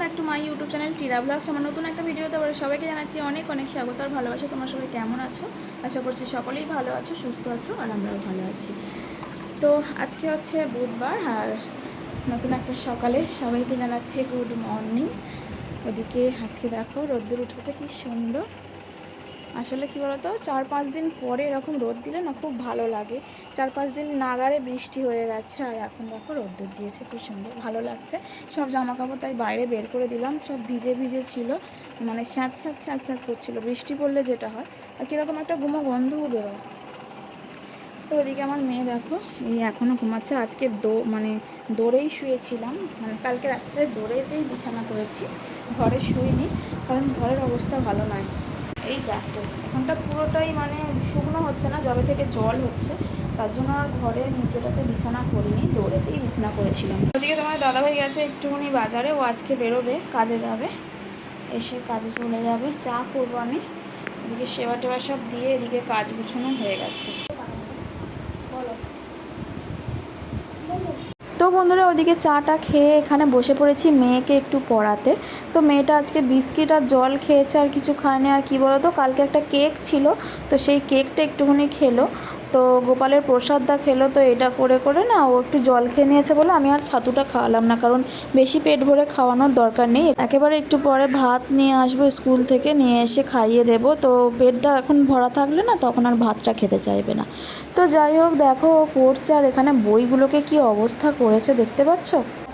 Back to my YouTube channel টিরা vlogs আমার নতুন একটা ভিডিওতে আবার সবাইকে জানাচ্ছি অনেক অনেক স্বাগত আর ভালোবাসা। তোমার সবাই কেমন আছো? আশা করছি সকলেই ভালো আছো, সুস্থ আছো আর আমরাও ভালো আছি। তো আজকে হচ্ছে বুধবার আর নতুন একটা সকালে সবাইকে জানাচ্ছি গুড মর্নিং ওদিকে আজকে দেখো রোদ্দুর উঠেছে, কি সুন্দর। আসলে কি বলতো, চার পাঁচ দিন পরে এরকম রোদ দিলে না খুব ভালো লাগে। চার পাঁচ দিন নাগারে বৃষ্টি হয়ে গেছে আর এখন দেখো রোদ্দুর দিয়েছে, কি সুন্দর ভালো লাগছে। সব জামা কাপড় তাই বাইরে বের করে দিলাম, সব ভিজে ভিজে ছিল মানে স্যাঁত স্যাঁত স্যাঁত স্যাঁত করছিল, বৃষ্টি পড়লে যেটা হয়। আর কীরকম একটা গুমো গন্ধও বেরোয় তো ওদিকে আমার মেয়ে দেখো, এই এখনও ঘুমাচ্ছে, আজকে দো মানে দৌড়েই শুয়েছিলাম মানে কালকে রাত্রে দৌড়েতেই বিছানা করেছি, ঘরে শুইনি, কারণ ঘরের অবস্থা ভালো নয় এই দেখো এখনটা পুরোটাই মানে শুকনো হচ্ছে না জবে থেকে জল হচ্ছে, তার জন্য আর ঘরের নিচেটাতে বিছানা করিনি, দৌড়েতেই বিছানা করেছিলাম। ওদিকে তোমার দাদাভাই গেছে একটুখানি বাজারে, ও আজকে বেরোবে, কাজে যাবে, এসে কাজে চলে যাবে, চা করব আমি, এদিকে সেবা টেবা সব দিয়ে এদিকে কাজ গুছানো হয়ে গেছে বলো তো বন্ধুরা ওদিকে চাটা খেয়ে এখানে বসে পড়েছি মেয়েকে একটু পড়াতে। তো মেয়েটা আজকে বিস্কিট আর জল খেয়েছে, আর কিছু খায়নি, আর কি বলতো, কালকে একটা কেক ছিল, তো সেই কেকটা একটুখানি খেলো। তো গোপালের প্রসাদটা খেলো তো এটা করে করে না, ও একটু জল খেয়ে নিয়েছে বলে আমি আর ছাতুটা খাওয়ালাম না, কারণ বেশি পেট ভরে খাওয়ানোর দরকার নেই। একেবারে একটু পরে ভাত নিয়ে আসব স্কুল থেকে, নিয়ে এসে খাইয়ে দেবো। তো পেটটা এখন ভরা থাকলে না তখন আর ভাতটা খেতে চাইবে না। তো যাই হোক, দেখো ও পড়ছে আর এখানে বইগুলোকে কি অবস্থা করেছে দেখতে পাচ্ছ?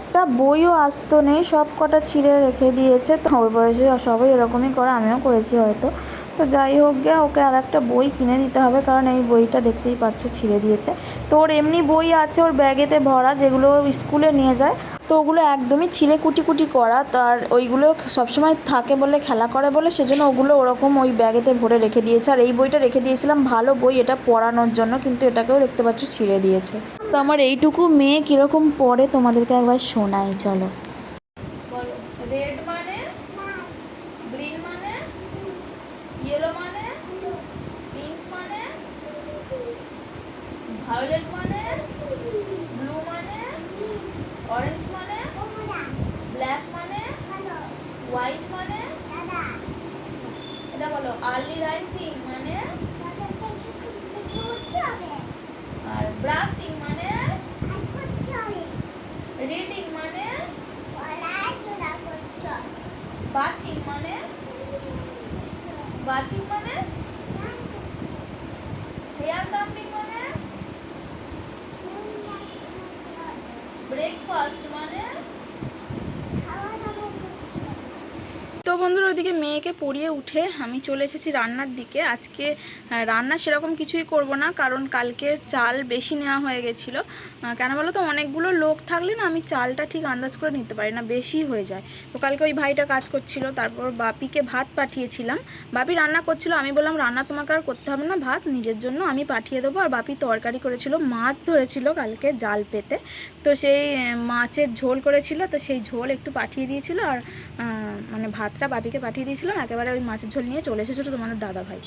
একটা বইও আসতো নেই সব কটা ছিঁড়ে রেখে দিয়েছে। তো ওর বয়সে সবাই এরকমই করে, আমিও করেছি হয়তো। তো যাই হোক গে ওকে আর একটা বই কিনে দিতে হবে, কারণ এই বইটা দেখতেই পাচ্ছ ছিঁড়ে দিয়েছে। তো ওর এমনি বই আছে ওর ব্যাগেতে ভরা, যেগুলো স্কুলে নিয়ে যায়। তো ওগুলো একদমই ছিঁড়ে কুটি কুটি করা তার ওইগুলো সবসময় থাকে বলে, খেলা করে বলে, সেজন্য ওগুলো ওরকম ওই ব্যাগেতে ভরে রেখে দিয়েছে। আর এই বইটা রেখে দিয়েছিলাম, ভালো বই এটা পড়ানোর জন্য, কিন্তু এটাকেও দেখতে পাচ্ছ ছিঁড়ে দিয়েছে। তো আমার এইটুকু মেয়ে কীরকম পড়ে তোমাদেরকে একবার শোনাই, চলো। রেড মানে? গ্রিন মানে? ইয়েলো মানে? পিঙ্ক মানে? ভায়োলেট মানে? ব্লু মানে? অরেঞ্জ মানে? ব্ল্যাক মানে? হোয়াইট মানে? এটা বলো আর্লি রাইসিং মানে? আর ব্রাশিং মানে? রিডিং মানে? বাথিং মানে? বাথিং মানে হেয়ার কাম্বিং মানে ব্রেকফাস্ট মানে তো বন্ধুরা ওদিকে মেয়েকে পড়িয়ে উঠে আমি চলে এসেছি রান্নার দিকে। আজকে রান্না সেরকম কিছুই করব না, কারণ কালকের চাল বেশি নেওয়া হয়ে গেছিল। কেন বলো তো অনেকগুলো লোক থাকলে না আমি চালটা ঠিক আন্দাজ করে নিতে পারি না, বেশি হয়ে যায়। তো কালকে ওই ভাইটা কাজ করছিল, তারপর বাপিকে ভাত পাঠিয়েছিলাম। বাপি রান্না করছিল, আমি বললাম, রান্না তোমাকে আর করতে হবে না, ভাত নিজের জন্য আমি পাঠিয়ে দেবো। আর বাপি তরকারি করেছিল, মাছ ধরেছিল কালকে জাল পেতে। তো সেই মাছের ঝোল করেছিল, তো সেই ঝোল একটু পাঠিয়ে দিয়েছিল। আর মানে ভাতটা বাপিকে পাঠিয়ে দিয়েছিলাম একেবারে ওই মাছের ঝোল নিয়ে চলে এসেছিল তোমাদের দাদা ভাই।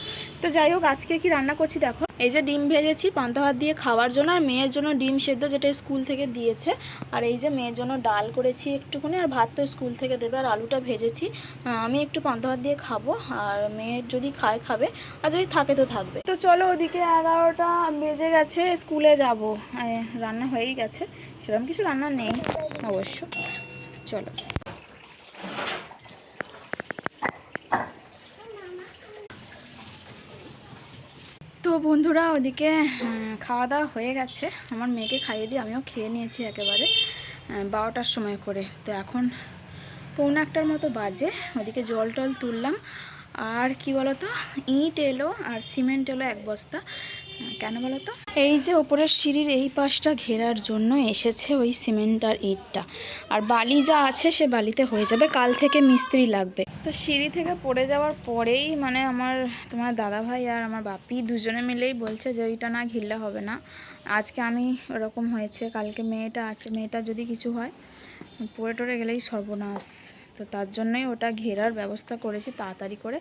তো যাই হোক, আজকে কি রান্না করছি দেখো? এই যে ডিম ভেজেছি, পান্তা ভাত দিয়ে খাওয়ার জন্য আর মেয়ের জন্য ডিম সেদ্ধ যেটা স্কুল থেকে দিয়েছে। আর এই যে মেয়ের জন্য ডাল করেছি একটুখানি, আর ভাত তো স্কুল থেকে দেবে, আর আলুটা ভেজেছি। আমি একটু পান্তা ভাত দিয়ে খাব, আর মেয়ের যদি খায়, খাবে, আর যদি থাকে তো থাকবে। তো চলো ওদিকে এগারোটা বেজে গেছে, স্কুলে যাব। রান্না হয়েই গেছে সেরকম কিছু রান্না নেই অবশ্য। চলো। বন্ধুরা, ওদিকে খাওয়া দাওয়া হয়ে গেছে। আমার মেয়েকে খাইয়ে দিয়ে আমিও খেয়ে নিয়েছি একেবারে বারোটার সময় করে। তো এখন পৌনে একটার মতো বাজে, ওদিকে জল টল তুললাম। আর কি বলতো, ইট এলো আর সিমেন্ট এলো এক বস্তা। কেন বলো তো? এই যে ওপরের সিঁড়ির এই পাশটা ঘেরার জন্য এসেছে ওই সিমেন্ট আর ইটটা। আর বালি যা আছে সে বালিতে হয়ে যাবে, কাল থেকে মিস্ত্রি লাগবে। তো সিঁড়ি থেকে পড়ে যাওয়ার পরেই মানে আমার তোমার দাদা ভাই আর আমার বাপি দুজনে মিলেই বলছে যে ওইটা না ঘিরলে হবে না। আজকে আমি ওরকম হয়েছে, কালকে মেয়েটা আছে, মেয়েটা যদি কিছু হয়, পড়ে টরে গেলেই সর্বনাশ। তো তার জন্যই ওটা ঘেরার ব্যবস্থা করেছি তাড়াতাড়ি করে।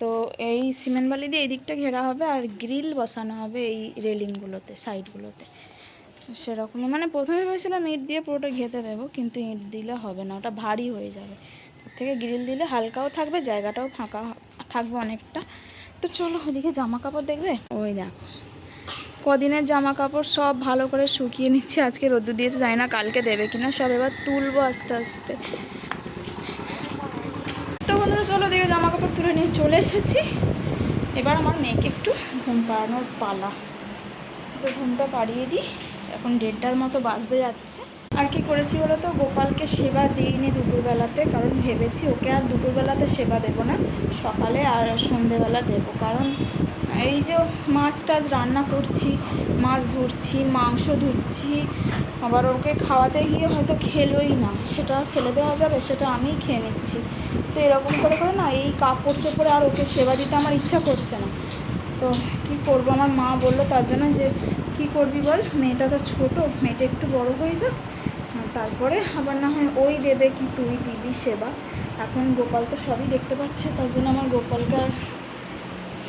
তো এই সিমেন্ট বালি দিয়ে এই দিকটা ঘেরা হবে আর গ্রিল বসানো হবে এই রেলিংগুলোতে, সাইডগুলোতে। সেরকমই মানে প্রথমে ভেবেছিলাম ইট দিয়ে পুরোটা ঘেতে দেবো, কিন্তু ইট দিলে হবে না, ওটা ভারী হয়ে যাবে। তার থেকে গ্রিল দিলে হালকাও থাকবে, জায়গাটাও ফাঁকা থাকবে অনেকটা। তো চলো ওদিকে জামা কাপড় দেখবে? ওই দেখো, কদিনের জামা কাপড় সব ভালো করে শুকিয়ে নিচ্ছে, আজকে রোদ্দুর দিয়েছে, জানি না কালকে দেবে কিনা, সব এবার তুলবো আস্তে আস্তে। বন্ধুরা, চলো দেখে জামা কাপড় তুলে নিয়ে চলে এসেছি। এবার আমার মেয়েকে একটু ঘুম পাড়ানোর পালা। তো ঘুমটা পাড়িয়ে দিই, এখন দেড়টার মতো বাজতে যাচ্ছে। আর কি করেছি বলো তো, গোপালকে সেবা দিইনি দুপুরবেলাতে, কারণ ভেবেছি ওকে আর দুপুরবেলাতে সেবা দেবো না, সকালে আর সন্ধেবেলা দেবো। কারণ এই যে মাছ টাছ রান্না করছি, মাছ ধরছি, মাংস ধুচ্ছি আবার ওকে খাওয়াতে গিয়ে হয়তো খেলোই না। সেটা ফেলে দেওয়া যাবে, সেটা আমিই খেয়ে নিচ্ছি। তো এরকম করে করে না এই কাপড় চোপড়ে আর ওকে সেবা দিতে আমার ইচ্ছা করছে না। তো কি করব? আমার মা বলল তার জন্য যে, কি করবি বল? মেয়েটা তো ছোটো, মেয়েটা একটু বড় হয়ে যাক। তারপরে আবার না হয় ওই দেবে কি তুই দিবি সেবা। এখন গোপাল তো সবই দেখতে পাচ্ছে, তার জন্য আমার গোপালকে আর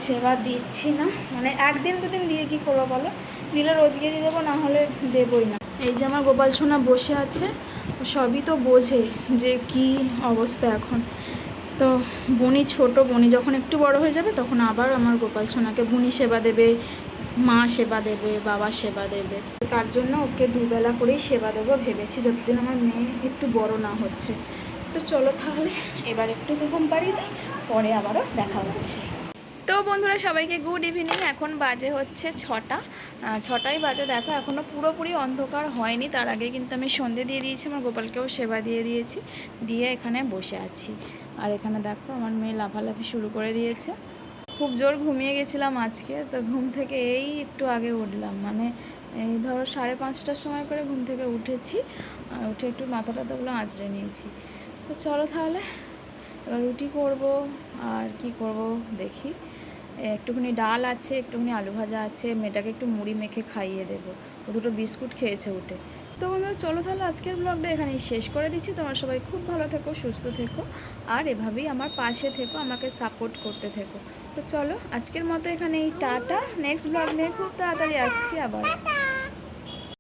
সেবা দিচ্ছি না। মানে একদিন দুদিন দিয়ে কি করব বলো? দিলে রোজগেরই দেবো, না হলে দেবই না। এই যে আমার গোপাল সোনা বসে আছে, সবই তো বোঝে যে কি অবস্থা এখন। তো বনি ছোট, বনি যখন একটু বড় হয়ে যাবে তখন আবার আমার গোপাল সোনাকে বুনি সেবা দেবে, মা সেবা দেবে, বাবা সেবা দেবে। তার জন্য ওকে দুবেলা করেই সেবা দেবো ভেবেছি যতদিন আমার মেয়ে একটু বড় না হচ্ছে। তো চলো তাহলে, এবার একটু ঘুম পাড়িয়ে পরে আবারও দেখা হচ্ছে। তো বন্ধুরা, সবাইকে গুড ইভিনিং এখন বাজে হচ্ছে ছটা। ছটাই বাজে, দেখো এখনও পুরোপুরি অন্ধকার হয়নি। তার আগে কিন্তু আমি সন্ধে দিয়ে দিয়েছি, আমার গোপালকেও সেবা দিয়ে দিয়েছি, দিয়ে এখানে বসে আছি। আর এখানে দেখো, আমার মেয়ে লাফালাফি শুরু করে দিয়েছে। খুব জোর ঘুমিয়ে গেছিলাম আজকে, তো ঘুম থেকে এই একটু আগে উঠলাম। মানে এই ধরো সাড়ে পাঁচটার সময় করে ঘুম থেকে উঠেছি, আর উঠে একটু মাথা টাথাগুলো আঁচড়ে নিয়েছি। তো চলো তাহলে, এবার রুটি করব, আর কি করব দেখি। একটুখানি ডাল আছে, একটুখানি আলু ভাজা আছে, মেয়েটাকে একটু মুড়ি মেখে খাইয়ে দেবো। ও দুটো বিস্কুট খেয়েছে উঠে। তো বন্ধুরা, চলো তাহলে আজকের ব্লগটা এখানেই শেষ করে দিচ্ছি। তোমার সবাই খুব ভালো থেকো, সুস্থ থেকো, আর এভাবেই আমার পাশে থেকো, আমাকে সাপোর্ট করতে থেকো। তো চলো, আজকের মতো এখানে এই টাটা। নেক্সট ব্লগ নিয়ে খুব তাড়াতাড়ি আসছি আবার।